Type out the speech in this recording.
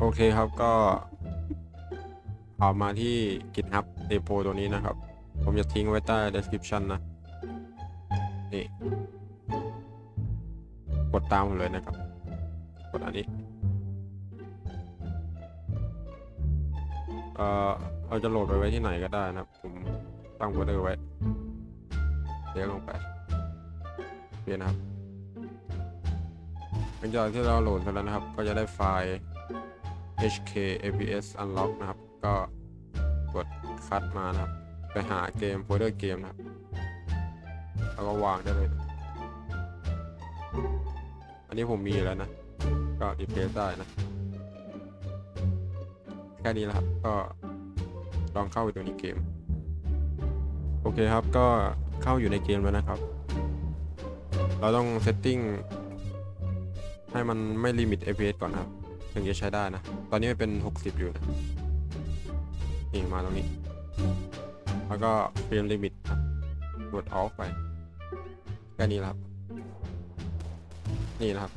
โอเคครับก็เอามาที่ GitHub repo ตัวนี้นะครับ ผมจะทิ้งไว้ใต้ description นะ นี่ กดตามเลยนะครับ กดอันนี้ เอ่อเราจะโหลดไปไว้ที่ไหนก็ได้นะครับ ผมตั้งโฟลเดอร์ไว้เลี้ยงลงไปเปลี่ยนนะครับหลังจากที่เราโหลดเสร็จแล้วนะครับ ก็จะได้ไฟล์ HK APS Unlock นะครับ ก็กดคัดมานะครับ ไปหาเกมโฟลเดอร์เกมนะครับ แล้วก็วางได้เลย อันนี้ผมมีแล้วนะ ก็ดีเพลได้นะ แค่นี้แหละครับ ก็ลองเข้าไปดูในเกม โอเคครับ ก็เข้าอยู่ในเกมแล้วนะครับ เราต้องเซตติ้งให้มันไม่ลิมิต FPS ก่อนครับ ถึงจะใช้ได้นะ ตอนนี้มันเป็น 60 อยู่นะนี่มาตรงนี้ แล้วก็เฟรมลิมิตกดออฟไปแค่นี้ครับ นี่นะครับ